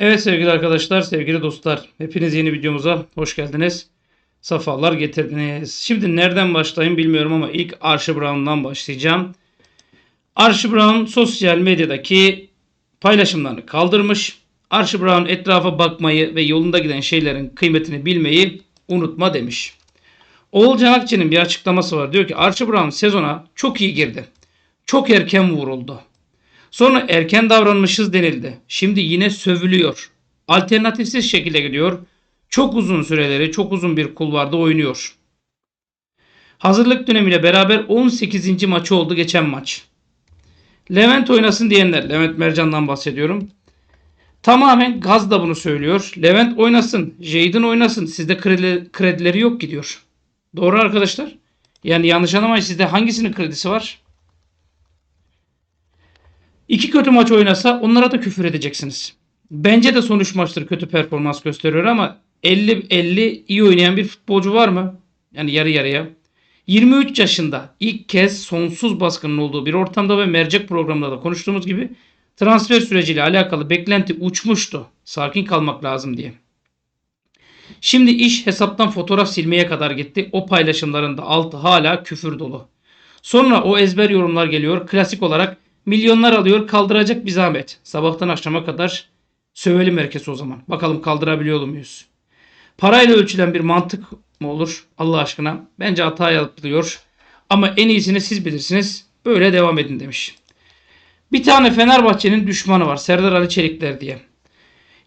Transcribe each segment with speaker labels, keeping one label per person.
Speaker 1: Evet sevgili arkadaşlar, sevgili dostlar. Hepiniz yeni videomuza hoş geldiniz. Safalar getirdiniz. Şimdi nereden başlayayım bilmiyorum ama ilk Archie Brown'dan başlayacağım. Archie Brown sosyal medyadaki paylaşımlarını kaldırmış. Archie Brown etrafa bakmayı ve yolunda giden şeylerin kıymetini bilmeyi unutma demiş. Oğulcan Akçı'nın bir açıklaması var. Diyor ki Archie Brown sezona çok iyi girdi. Çok erken vuruldu. Sonra erken davranmışız denildi. Şimdi yine sövülüyor. Alternatifsiz şekilde gidiyor. Çok uzun süreleri, çok uzun bir kulvarda oynuyor. Hazırlık dönemiyle beraber 18. maçı oldu geçen maç. Levent oynasın diyenler, Levent Mercan'dan bahsediyorum. Tamamen gaz da bunu söylüyor. Levent oynasın, Jaden oynasın. Sizde kredi, kredileri yok gidiyor. Doğru arkadaşlar. Yani yanlış anlamayın sizde hangisinin kredisi var? İki kötü maç oynasa onlara da küfür edeceksiniz. Bence de sonuç maçtır kötü performans gösteriyor ama 50-50 iyi oynayan bir futbolcu var mı? Yani yarı yarıya. 23 yaşında ilk kez sonsuz baskının olduğu bir ortamda ve mercek programında da konuştuğumuz gibi transfer süreciyle alakalı beklenti uçmuştu. Sakin kalmak lazım diye. Şimdi iş hesaptan fotoğraf silmeye kadar gitti. O paylaşımların da altı hala küfür dolu. Sonra o ezber yorumlar geliyor. Klasik olarak milyonlar alıyor kaldıracak bir zahmet. Sabahtan akşama kadar sövelim herkes o zaman. Bakalım kaldırabiliyor muyuz? Parayla ölçülen bir mantık mı olur Allah aşkına? Bence hata yapılıyor. Ama en iyisini siz bilirsiniz. Böyle devam edin demiş. Bir tane Fenerbahçe'nin düşmanı var. Serdar Ali Çelikler diye.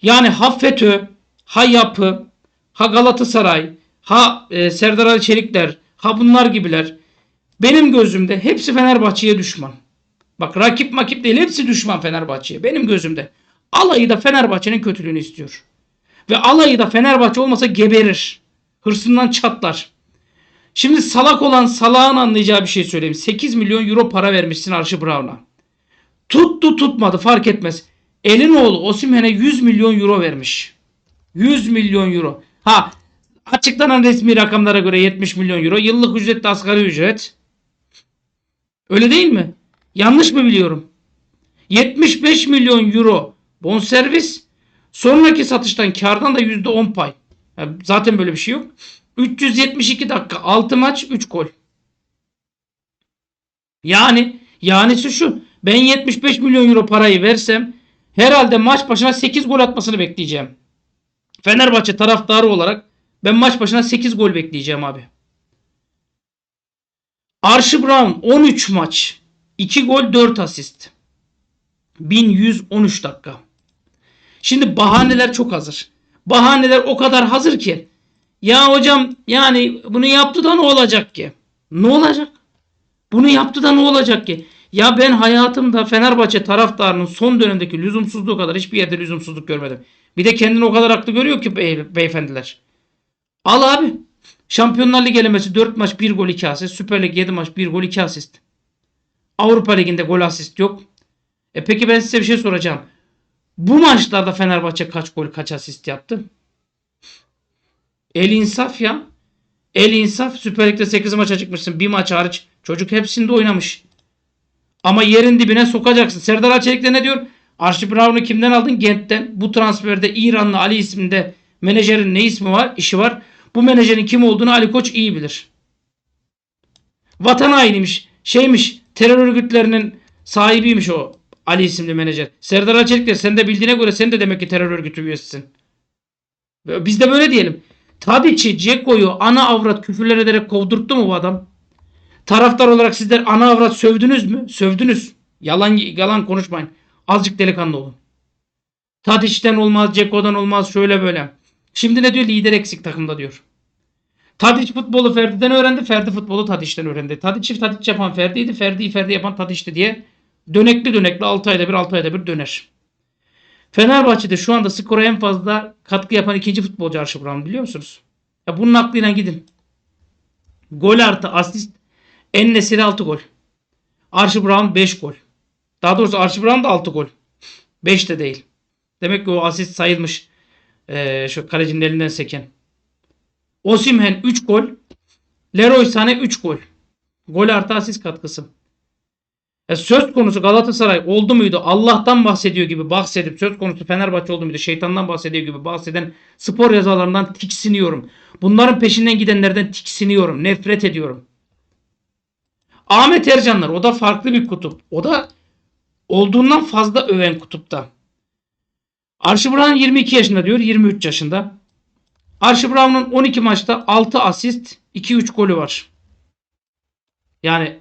Speaker 1: Yani ha FETÖ, ha yapı, ha Galatasaray, ha e, Serdar Ali Çelikler, ha bunlar gibiler. Benim gözümde hepsi Fenerbahçe'ye düşman. Bak rakip makip değil hepsi düşman Fenerbahçe'ye. Benim gözümde. Alayı da Fenerbahçe'nin kötülüğünü istiyor. Ve alayı da Fenerbahçe olmasa geberir. Hırsından çatlar. Şimdi salak olan salağın anlayacağı bir şey söyleyeyim. 8 milyon euro para vermişsin Archie Brown'a. Tuttu tutmadı fark etmez. Elinoğlu Osimhen'e 100 milyon euro vermiş. 100 milyon euro. Ha açıklanan resmi rakamlara göre 70 milyon euro. Yıllık ücret de asgari ücret. Öyle değil mi? Yanlış mı biliyorum? 75 milyon euro bonservis. Sonraki satıştan kardan da %10 pay. Yani zaten böyle bir şey yok. 372 dakika 6 maç 3 gol. Yani yanisi şu. Ben 75 milyon euro parayı versem herhalde maç başına 8 gol atmasını bekleyeceğim. Fenerbahçe taraftarı olarak ben maç başına 8 gol bekleyeceğim abi. Archie Brown 13 maç 2 gol 4 asist. 1113 dakika. Şimdi bahaneler çok hazır. Bahaneler o kadar hazır ki. Ya hocam yani bunu yaptı da ne olacak ki? Ne olacak? Bunu yaptı da ne olacak ki? Ya ben hayatımda Fenerbahçe taraftarının son dönemdeki lüzumsuzluğu kadar hiçbir yerde lüzumsuzluk görmedim. Bir de kendini o kadar haklı görüyor ki bey, beyefendiler. Al abi. Şampiyonlar Ligi elemesi 4 maç 1 gol 2 asist. Süper Lig 7 maç 1 gol 2 asist. Avrupa Ligi'nde gol asist yok. E peki ben size bir şey soracağım. Bu maçlarda Fenerbahçe kaç gol kaç asist yaptı? El insaf ya. El insaf. Süper Lig'de 8 maça çıkmışsın. Bir maç hariç. Çocuk hepsinde oynamış. Ama yerin dibine sokacaksın. Serdar Açelik ne diyor? Archie Brown'u kimden aldın? Gent'ten. Bu transferde İranlı Ali isminde menajerin ne ismi var? işi var. Bu menajerin kim olduğunu Ali Koç iyi bilir. Vatan hainiymiş. Şeymiş. Terör örgütlerinin sahibiymiş o. Ali isimli menajer. Serdar Açelik de sen de bildiğine göre sen de demek ki terör örgütü üyesisin. Biz de böyle diyelim. Tadiç'i, Ceko'yu ana avrat küfürler ederek kovdurttu mu bu adam? Taraftar olarak sizler ana avrat sövdünüz mü? Sövdünüz. Yalan yalan konuşmayın. Azıcık delikanlı olun. Tadiç'ten olmaz, Ceko'dan olmaz, şöyle böyle. Şimdi ne diyor? Lider eksik takımda diyor. Tadiç futbolu Ferdi'den öğrendi. Ferdi futbolu Tadiç'ten öğrendi. Tadiç'i Tadiç yapan Ferdi'ydi. Ferdi'yi Ferdi yapan Tadiç'ti diye dönekli dönekli 6 ayda bir 6 ayda bir döner. Fenerbahçe'de şu anda skora en fazla katkı yapan ikinci futbolcu Arşi Brown biliyor musunuz? Ya bunun aklıyla gidin. Gol artı asist en nesili 6 gol. Archie Brown 5 gol. Daha doğrusu Archie Brown da 6 gol. 5 de değil. Demek ki o asist sayılmış. Ee, şu kalecinin elinden seken. Osimhen 3 gol. Leroy Sané 3 gol. Gol artı asist katkısı. E, söz konusu Galatasaray oldu muydu? Allah'tan bahsediyor gibi bahsedip söz konusu Fenerbahçe oldu muydu? Şeytandan bahsediyor gibi bahseden spor yazarlarından tiksiniyorum. Bunların peşinden gidenlerden tiksiniyorum. Nefret ediyorum. Ahmet Ercanlar o da farklı bir kutup. O da olduğundan fazla öven kutupta. Archie Brown 22 yaşında diyor. 23 yaşında. Archie Brown'un 12 maçta 6 asist 2-3 golü var. Yani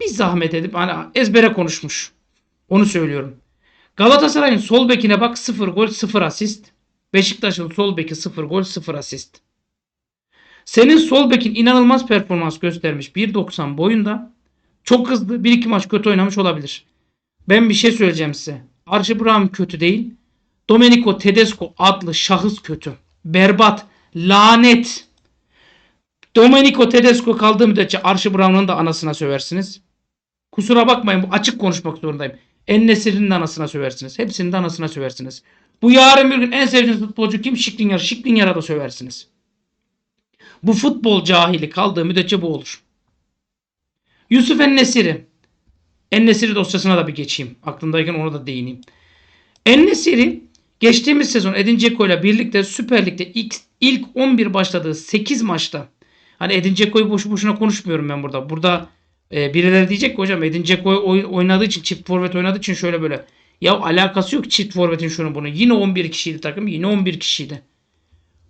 Speaker 1: bir zahmet edip hani ezbere konuşmuş. Onu söylüyorum. Galatasaray'ın sol bekine bak 0 gol 0 asist. Beşiktaş'ın sol beki 0 gol 0 asist. Senin sol bekin inanılmaz performans göstermiş. 1.90 boyunda. Çok hızlı. 1-2 maç kötü oynamış olabilir. Ben bir şey söyleyeceğim size. Archie Brown kötü değil. Domenico Tedesco adlı şahıs kötü. Berbat. Lanet. Domenico Tedesco kaldığı müddetçe Archie Brown'un da anasına söversiniz. Kusura bakmayın bu açık konuşmak zorundayım. Ennesir'in de anasına söversiniz. Hepsinin de anasına söversiniz. Bu yarın bir gün en sevdiğiniz futbolcu kim? Şiklinger. Şiklinger'a da söversiniz. Bu futbol cahili kaldığı müddetçe bu olur. Yusuf Ennesiri. Ennesiri dosyasına da bir geçeyim. Aklımdayken ona da değineyim. Ennesiri geçtiğimiz sezon Edin Dzeko ile birlikte Süper Lig'de ilk, ilk 11 başladığı 8 maçta hani Edin Dzeko'yu boşu boşuna konuşmuyorum ben burada. Burada e, birileri diyecek ki hocam Edin Dzeko oy- oynadığı için çift forvet oynadığı için şöyle böyle. Ya alakası yok çift forvetin şunu bunu. Yine 11 kişiydi takım. Yine 11 kişiydi.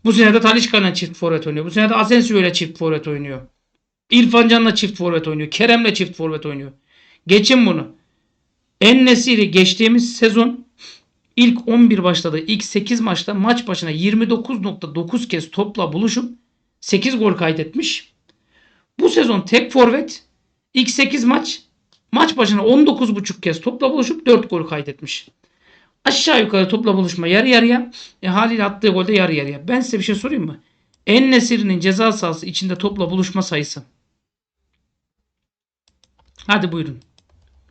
Speaker 1: Bu sene de Talişka'yla çift forvet oynuyor. Bu sene de Asensio ile çift forvet oynuyor. İrfan Can'la çift forvet oynuyor. Kerem'le çift forvet oynuyor. Geçin bunu. En-Nesyri geçtiğimiz sezon ilk 11 başladığı ilk 8 maçta maç başına 29.9 kez topla buluşup 8 gol kaydetmiş. Bu sezon tek forvet ilk 8 maç maç başına 19.5 kez topla buluşup 4 gol kaydetmiş. Aşağı yukarı topla buluşma yarı yarıya. E, haliyle attığı golde yarı yarıya. Ben size bir şey sorayım mı? En Nesiri'nin ceza sahası içinde topla buluşma sayısı. Hadi buyurun.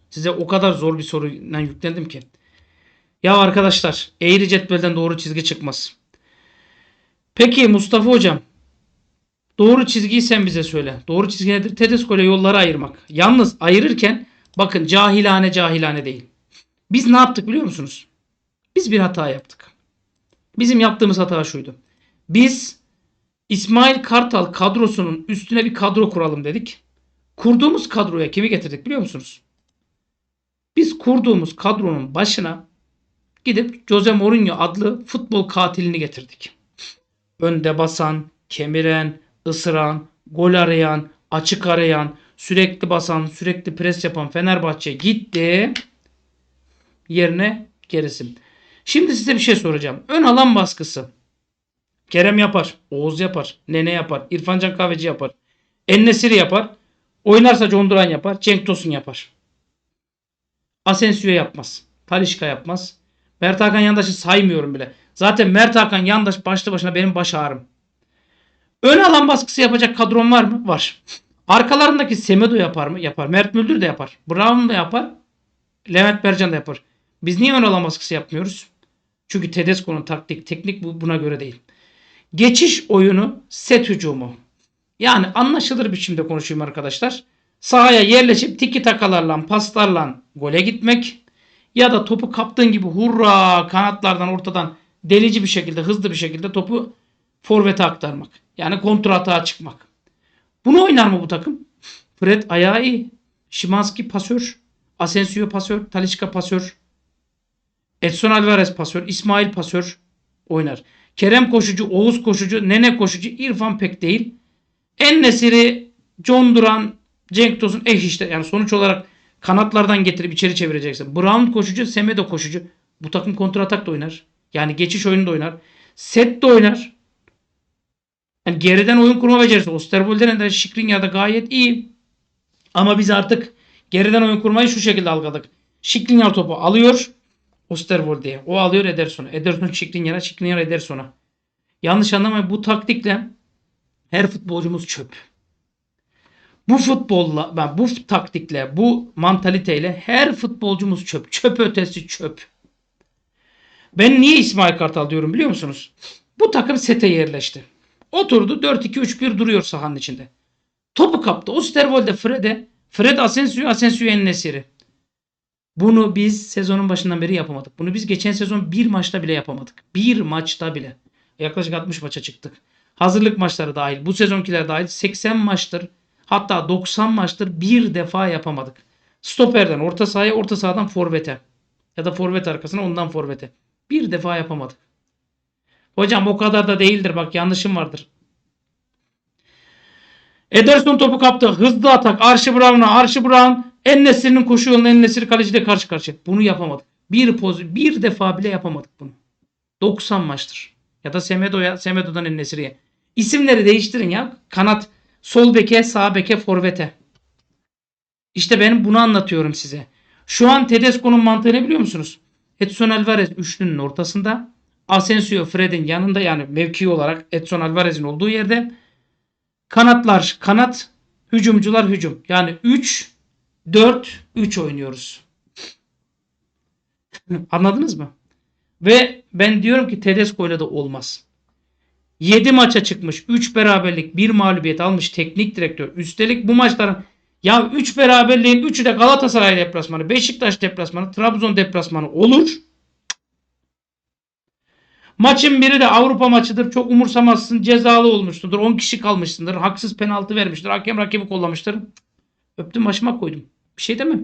Speaker 1: Size o kadar zor bir soruyla yüklendim ki. Ya arkadaşlar eğri cetvelden doğru çizgi çıkmaz. Peki Mustafa hocam. Doğru çizgiyi sen bize söyle. Doğru çizgi nedir? Tedesco ile yolları ayırmak. Yalnız ayırırken bakın cahilane cahilane değil. Biz ne yaptık biliyor musunuz? Biz bir hata yaptık. Bizim yaptığımız hata şuydu. Biz İsmail Kartal kadrosunun üstüne bir kadro kuralım dedik. Kurduğumuz kadroya kimi getirdik biliyor musunuz? Biz kurduğumuz kadronun başına gidip Jose Mourinho adlı futbol katilini getirdik. Önde basan, kemiren, ısıran, gol arayan, açık arayan, sürekli basan, sürekli pres yapan Fenerbahçe gitti. Yerine gerisi. Şimdi size bir şey soracağım. Ön alan baskısı. Kerem yapar, Oğuz yapar, Nene yapar, İrfan Can Kahveci yapar, Ennesiri yapar, oynarsa John Duran yapar, Cenk Tosun yapar. Asensio yapmaz. Talişka yapmaz. Mert Hakan Yandaş'ı saymıyorum bile. Zaten Mert Hakan Yandaş başlı başına benim baş ağrım. Ön alan baskısı yapacak kadron var mı? Var. Arkalarındaki Semedo yapar mı? Yapar. Mert Müldür de yapar. Brown da yapar. Levent Bercan da yapar. Biz niye ön alan baskısı yapmıyoruz? Çünkü Tedesco'nun taktik, teknik bu buna göre değil. Geçiş oyunu, set hücumu. Yani anlaşılır biçimde konuşayım arkadaşlar. Sahaya yerleşip tiki takalarla, paslarla gole gitmek ya da topu kaptığın gibi hurra kanatlardan ortadan delici bir şekilde, hızlı bir şekilde topu forvete aktarmak. Yani kontratağa çıkmak. Bunu oynar mı bu takım? Fred ayağı iyi. Şimanski pasör. Asensio pasör. Talisca pasör. Edson Alvarez pasör. İsmail pasör oynar. Kerem koşucu, Oğuz koşucu, Nene koşucu, İrfan pek değil. En Nesiri, John Duran, Cenk Tosun eh işte yani sonuç olarak kanatlardan getirip içeri çevireceksin. Brown koşucu, Semedo koşucu. Bu takım kontratak da oynar. Yani geçiş oyunu da oynar. Set de oynar. Yani geriden oyun kurma becerisi. Osterwolde'nin de Skriniar'da gayet iyi. Ama biz artık geriden oyun kurmayı şu şekilde algıladık. Skriniar topu alıyor. Osterwolde'ye. O alıyor Ederson'a. Ederson Skriniar'a, Skriniar Ederson'a. Yanlış anlamayın bu taktikle her futbolcumuz çöp. Bu futbolla, ben bu taktikle, bu mantaliteyle her futbolcumuz çöp. Çöp ötesi çöp. Ben niye İsmail Kartal diyorum biliyor musunuz? Bu takım sete yerleşti. Oturdu 4-2-3-1 duruyor sahanın içinde. Topu kaptı. Osterwolde Fred'e Fred Asensio, Asensio Ennesiri. Bunu biz sezonun başından beri yapamadık. Bunu biz geçen sezon bir maçta bile yapamadık. Bir maçta bile. Yaklaşık 60 maça çıktık. Hazırlık maçları dahil, bu sezonkiler dahil 80 maçtır. Hatta 90 maçtır bir defa yapamadık. Stoperden orta sahaya, orta sahadan forvete. Ya da forvet arkasına ondan forvete. Bir defa yapamadık. Hocam o kadar da değildir bak yanlışım vardır. Ederson topu kaptı. Hızlı atak. Arşi Brown'a. Arşi Brown Ennesir'in koşu yolunda Ennesir kaleciyle karşı karşıya. Bunu yapamadık. Bir poz, bir defa bile yapamadık bunu. 90 maçtır. Ya da Semedo'ya, Semedo'dan Ennesir'e. İsimleri değiştirin ya. Kanat sol beke, sağ beke, forvete. İşte ben bunu anlatıyorum size. Şu an Tedesco'nun mantığını biliyor musunuz? Edson Alvarez üçlünün ortasında. Asensio Fred'in yanında yani mevki olarak Edson Alvarez'in olduğu yerde. Kanatlar kanat, hücumcular hücum. Yani 3 4 3 oynuyoruz. Anladınız mı? Ve ben diyorum ki Tedesco ile de olmaz. 7 maça çıkmış, 3 beraberlik, 1 mağlubiyet almış teknik direktör. Üstelik bu maçların ya 3 beraberliğin 3'ü de Galatasaray deplasmanı, Beşiktaş deplasmanı, Trabzon deplasmanı olur. Maçın biri de Avrupa maçıdır. Çok umursamazsın. Cezalı olmuşsundur. 10 kişi kalmışsındır. Haksız penaltı vermiştir. Hakem rakibi kollamıştır. Öptüm başıma koydum. Bir şey demem.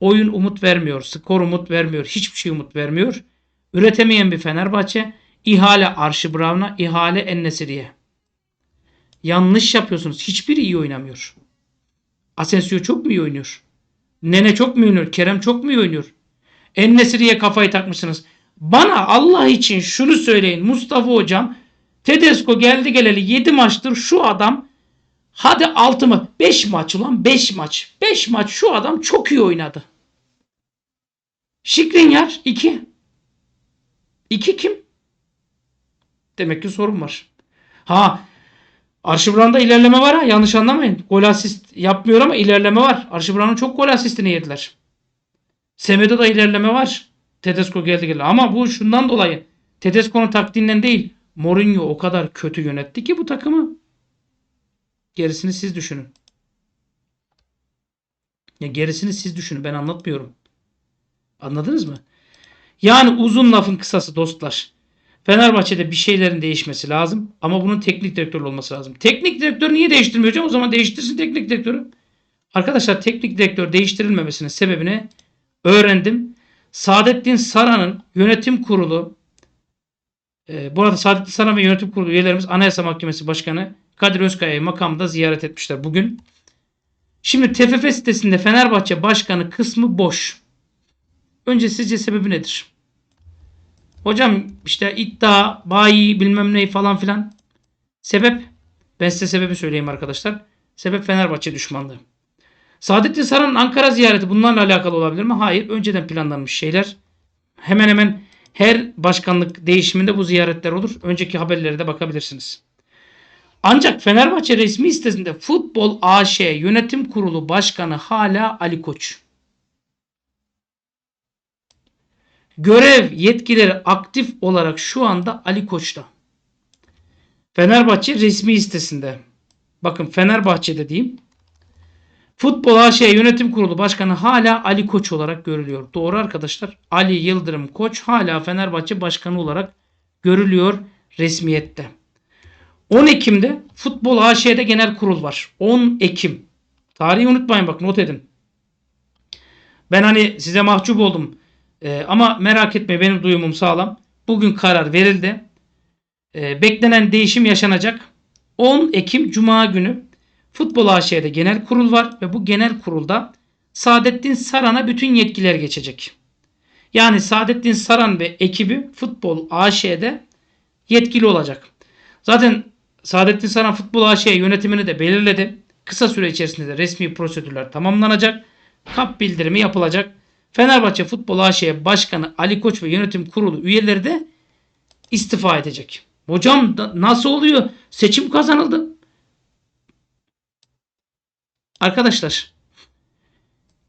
Speaker 1: Oyun umut vermiyor. Skor umut vermiyor. Hiçbir şey umut vermiyor. Üretemeyen bir Fenerbahçe. İhale Arşi Brown'a, ihale Ennesiri'ye. Yanlış yapıyorsunuz. Hiçbiri iyi oynamıyor. Asensio çok mu iyi oynuyor? Nene çok mu oynuyor? Kerem çok mu iyi oynuyor? Ennesiri'ye kafayı takmışsınız. Bana Allah için şunu söyleyin Mustafa hocam. Tedesco geldi geleli 7 maçtır şu adam hadi 6 mı 5 maç ulan 5 maç. 5 maç şu adam çok iyi oynadı. Şikrinyar 2. 2 kim? Demek ki sorun var. Ha Arşibran'da ilerleme var ha yanlış anlamayın. Gol asist yapmıyor ama ilerleme var. Arşibran'ın çok gol asistini yediler. Semedo'da ilerleme var. Tedesco geldi geldi. Ama bu şundan dolayı Tedesco'nun taktiğinden değil. Mourinho o kadar kötü yönetti ki bu takımı. Gerisini siz düşünün. Ya gerisini siz düşünün. Ben anlatmıyorum. Anladınız mı? Yani uzun lafın kısası dostlar. Fenerbahçe'de bir şeylerin değişmesi lazım. Ama bunun teknik direktör olması lazım. Teknik direktör niye değiştirmiyor hocam? O zaman değiştirsin teknik direktörü. Arkadaşlar teknik direktör değiştirilmemesinin sebebini öğrendim. Saadettin Saran'ın yönetim kurulu e, bu arada Saadettin Saran ve yönetim kurulu üyelerimiz Anayasa Mahkemesi Başkanı Kadir Özkaya'yı makamda ziyaret etmişler bugün. Şimdi TFF sitesinde Fenerbahçe Başkanı kısmı boş. Önce sizce sebebi nedir? Hocam işte iddia, bayi bilmem ne falan filan. Sebep? Ben size sebebi söyleyeyim arkadaşlar. Sebep Fenerbahçe düşmanlığı. Saadettin Saran'ın Ankara ziyareti bunlarla alakalı olabilir mi? Hayır. Önceden planlanmış şeyler. Hemen hemen her başkanlık değişiminde bu ziyaretler olur. Önceki haberlere de bakabilirsiniz. Ancak Fenerbahçe resmi sitesinde Futbol AŞ Yönetim Kurulu Başkanı hala Ali Koç. Görev yetkileri aktif olarak şu anda Ali Koç'ta. Fenerbahçe resmi sitesinde. Bakın Fenerbahçe'de diyeyim. Futbol AŞ Yönetim Kurulu Başkanı hala Ali Koç olarak görülüyor. Doğru arkadaşlar. Ali Yıldırım Koç hala Fenerbahçe Başkanı olarak görülüyor resmiyette. 10 Ekim'de Futbol AŞ'de genel kurul var. 10 Ekim. Tarihi unutmayın bak not edin. Ben hani size mahcup oldum. Ee, ama merak etme benim duyumum sağlam. Bugün karar verildi. Ee, beklenen değişim yaşanacak. 10 Ekim Cuma günü Futbol AŞ'de genel kurul var ve bu genel kurulda Saadettin Saran'a bütün yetkiler geçecek. Yani Saadettin Saran ve ekibi Futbol AŞ'de yetkili olacak. Zaten Saadettin Saran Futbol AŞ yönetimini de belirledi. Kısa süre içerisinde de resmi prosedürler tamamlanacak. Kap bildirimi yapılacak. Fenerbahçe Futbol AŞ Başkanı Ali Koç ve yönetim kurulu üyeleri de istifa edecek. Hocam nasıl oluyor? Seçim kazanıldı. Arkadaşlar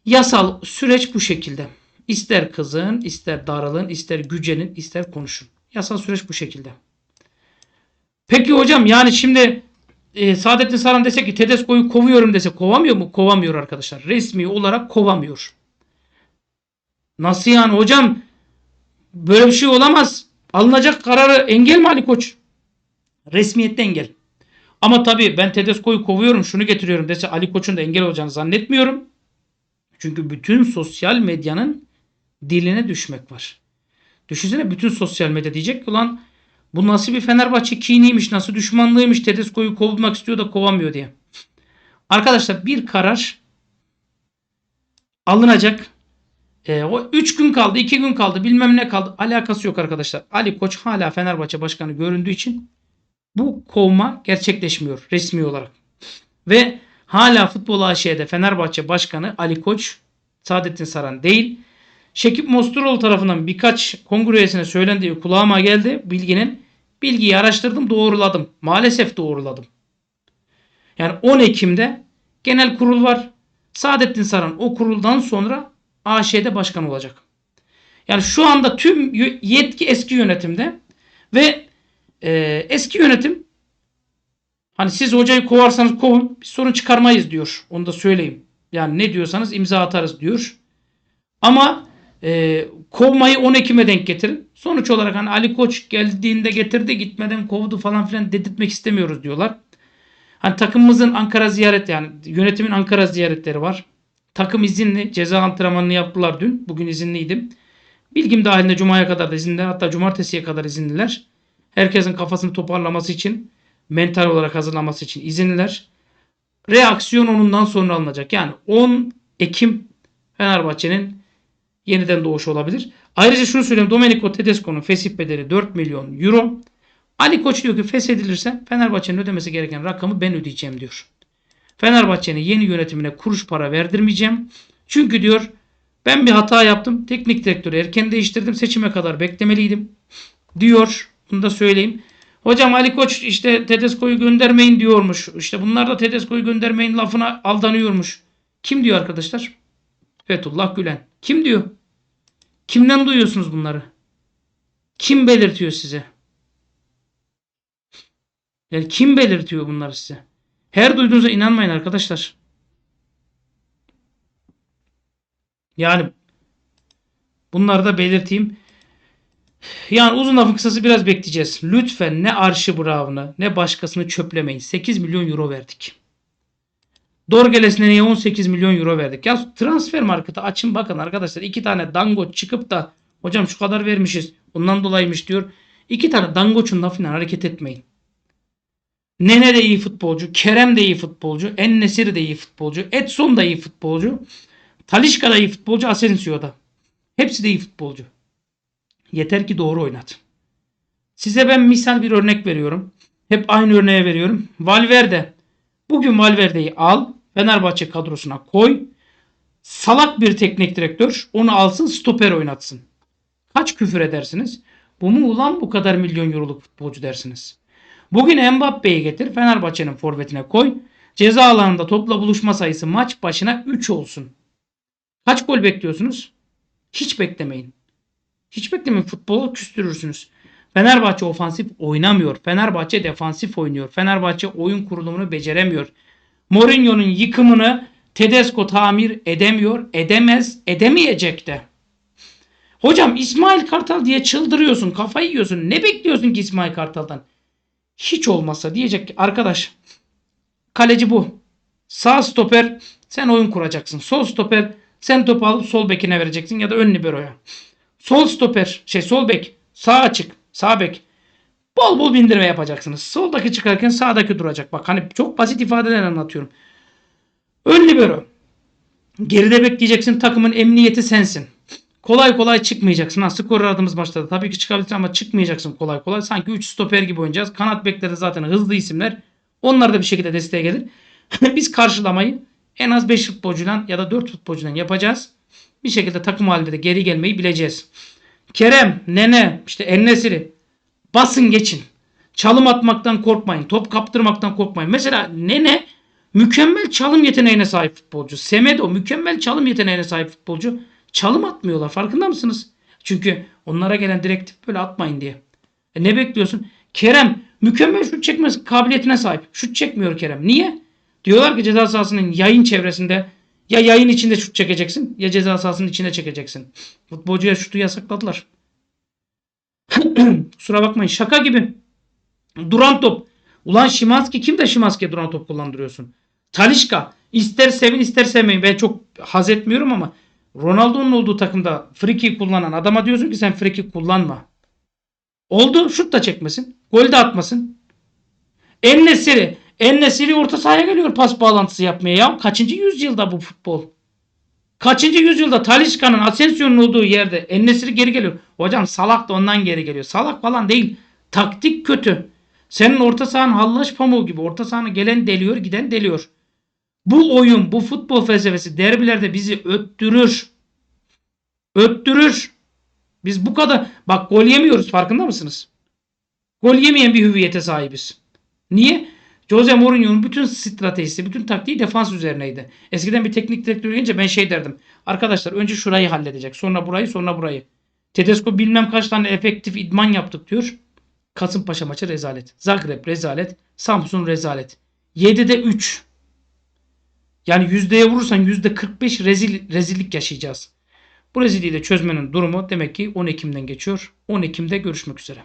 Speaker 1: yasal süreç bu şekilde. İster kızın, ister darılın, ister gücenin, ister konuşun. Yasal süreç bu şekilde. Peki hocam yani şimdi e, Saadettin Saran dese ki Tedesco'yu kovuyorum dese kovamıyor mu? Kovamıyor arkadaşlar. Resmi olarak kovamıyor. Nasıl yani hocam? Böyle bir şey olamaz. Alınacak kararı engel mi Ali Koç? Resmiyette engel. Ama tabii ben Tedesco'yu kovuyorum şunu getiriyorum dese Ali Koç'un da engel olacağını zannetmiyorum. Çünkü bütün sosyal medyanın diline düşmek var. Düşünsene bütün sosyal medya diyecek ki ulan bu nasıl bir Fenerbahçe kiniymiş, nasıl düşmanlığıymış, Tedesco'yu kovmak istiyor da kovamıyor diye. Arkadaşlar bir karar alınacak. E, o 3 gün kaldı, 2 gün kaldı, bilmem ne kaldı. Alakası yok arkadaşlar. Ali Koç hala Fenerbahçe başkanı göründüğü için bu kovma gerçekleşmiyor resmi olarak. Ve hala futbol AŞ'de Fenerbahçe başkanı Ali Koç, Saadettin Saran değil. Şekip Mosturoğlu tarafından birkaç kongre üyesine söylendiği kulağıma geldi bilginin. Bilgiyi araştırdım doğruladım. Maalesef doğruladım. Yani 10 Ekim'de genel kurul var. Saadettin Saran o kuruldan sonra AŞ'de başkan olacak. Yani şu anda tüm yetki eski yönetimde ve e, eski yönetim hani siz hocayı kovarsanız kovun biz sorun çıkarmayız diyor. Onu da söyleyeyim. Yani ne diyorsanız imza atarız diyor. Ama e, kovmayı 10 Ekim'e denk getirin. Sonuç olarak hani Ali Koç geldiğinde getirdi gitmeden kovdu falan filan dedirtmek istemiyoruz diyorlar. Hani takımımızın Ankara ziyaret yani yönetimin Ankara ziyaretleri var. Takım izinli ceza antrenmanını yaptılar dün. Bugün izinliydim. Bilgim dahilinde Cuma'ya kadar da izinliler hatta Cumartesi'ye kadar izinliler. Herkesin kafasını toparlaması için mental olarak hazırlaması için izinliler. Reaksiyon onundan sonra alınacak. Yani 10 Ekim Fenerbahçe'nin yeniden doğuş olabilir. Ayrıca şunu söyleyeyim. Domenico Tedesco'nun fesih bedeli 4 milyon euro. Ali Koç diyor ki feshedilirse Fenerbahçe'nin ödemesi gereken rakamı ben ödeyeceğim diyor. Fenerbahçe'nin yeni yönetimine kuruş para verdirmeyeceğim. Çünkü diyor ben bir hata yaptım. Teknik direktörü erken değiştirdim. Seçime kadar beklemeliydim. Diyor. Bunu da söyleyeyim. Hocam Ali Koç işte Tedesco'yu göndermeyin diyormuş. İşte bunlar da Tedesco'yu göndermeyin lafına aldanıyormuş. Kim diyor arkadaşlar? Fethullah Gülen. Kim diyor? Kimden duyuyorsunuz bunları? Kim belirtiyor size? Yani kim belirtiyor bunları size? Her duyduğunuza inanmayın arkadaşlar. Yani bunları da belirteyim. Yani uzun lafın kısası biraz bekleyeceğiz. Lütfen ne Arşi Brown'ı ne başkasını çöplemeyin. 8 milyon euro verdik. Dorgeles'ine niye 18 milyon euro verdik? Ya transfer marketi açın bakın arkadaşlar. iki tane dango çıkıp da hocam şu kadar vermişiz. Ondan dolayıymış diyor. İki tane dangoçun lafıyla hareket etmeyin. Nene de iyi futbolcu. Kerem de iyi futbolcu. Ennesir de iyi futbolcu. Edson da iyi futbolcu. Talişka da iyi futbolcu. Asensio da. Hepsi de iyi futbolcu. Yeter ki doğru oynat. Size ben misal bir örnek veriyorum. Hep aynı örneğe veriyorum. Valverde. Bugün Valverde'yi al. Fenerbahçe kadrosuna koy. Salak bir teknik direktör onu alsın stoper oynatsın. Kaç küfür edersiniz? Bu mu ulan bu kadar milyon euroluk futbolcu dersiniz. Bugün Mbappe'yi getir Fenerbahçe'nin forvetine koy. Ceza alanında topla buluşma sayısı maç başına 3 olsun. Kaç gol bekliyorsunuz? Hiç beklemeyin. Hiç beklemeyin. Futbolu küstürürsünüz. Fenerbahçe ofansif oynamıyor. Fenerbahçe defansif oynuyor. Fenerbahçe oyun kurulumunu beceremiyor. Mourinho'nun yıkımını Tedesco tamir edemiyor, edemez, edemeyecek de. Hocam İsmail Kartal diye çıldırıyorsun, kafayı yiyorsun. Ne bekliyorsun ki İsmail Kartal'dan? Hiç olmazsa diyecek ki arkadaş kaleci bu. Sağ stoper sen oyun kuracaksın. Sol stoper sen topu alıp sol bekine vereceksin ya da ön liberoya. Sol stoper şey sol bek sağ açık sağ bek Bol bol bindirme yapacaksınız. Soldaki çıkarken sağdaki duracak. Bak hani çok basit ifadeler anlatıyorum. Ön libero. Geride bekleyeceksin. Takımın emniyeti sensin. Kolay kolay çıkmayacaksın. Ha, skor aradığımız maçta tabii ki çıkabilirsin ama çıkmayacaksın kolay kolay. Sanki 3 stoper gibi oynayacağız. Kanat bekleri zaten hızlı isimler. Onlar da bir şekilde desteğe gelir. Biz karşılamayı en az 5 futbolcudan ya da 4 futbolcudan yapacağız. Bir şekilde takım halinde de geri gelmeyi bileceğiz. Kerem, Nene, işte Ennesiri Basın geçin. Çalım atmaktan korkmayın. Top kaptırmaktan korkmayın. Mesela Nene mükemmel çalım yeteneğine sahip futbolcu. Semedo mükemmel çalım yeteneğine sahip futbolcu. Çalım atmıyorlar. Farkında mısınız? Çünkü onlara gelen direktif böyle atmayın diye. E ne bekliyorsun? Kerem mükemmel şut çekme kabiliyetine sahip. Şut çekmiyor Kerem. Niye? Diyorlar ki ceza sahasının yayın çevresinde ya yayın içinde şut çekeceksin ya ceza sahasının içine çekeceksin. Futbolcuya şutu yasakladılar. Kusura bakmayın şaka gibi. Duran top. Ulan Şimanski kim de Şimanski'ye duran top kullandırıyorsun? Talişka. İster sevin ister sevmeyin. Ben çok haz etmiyorum ama Ronaldo'nun olduğu takımda free kick kullanan adama diyorsun ki sen free kick kullanma. Oldu. Şut da çekmesin. Gol de atmasın. Ennesiri. Ennesiri orta sahaya geliyor pas bağlantısı yapmaya ya. Kaçıncı yüzyılda bu futbol? Kaçıncı yüzyılda Talisca'nın Asensio'nun olduğu yerde Ennesiri geri geliyor. Hocam Salak da ondan geri geliyor. Salak falan değil. Taktik kötü. Senin orta sahan hallaç pamuğu gibi. Orta sahana gelen deliyor giden deliyor. Bu oyun bu futbol felsefesi derbilerde bizi öttürür. Öttürür. Biz bu kadar bak gol yemiyoruz farkında mısınız? Gol yemeyen bir hüviyete sahibiz. Niye? Jose Mourinho'nun bütün stratejisi, bütün taktiği defans üzerineydi. Eskiden bir teknik direktör gelince ben şey derdim. Arkadaşlar önce şurayı halledecek. Sonra burayı, sonra burayı. Tedesco bilmem kaç tane efektif idman yaptık diyor. Kasımpaşa maçı rezalet. Zagreb rezalet. Samsun rezalet. 7'de 3. Yani yüzdeye vurursan %45 rezil, rezillik yaşayacağız. Bu rezilliği de çözmenin durumu demek ki 10 Ekim'den geçiyor. 10 Ekim'de görüşmek üzere.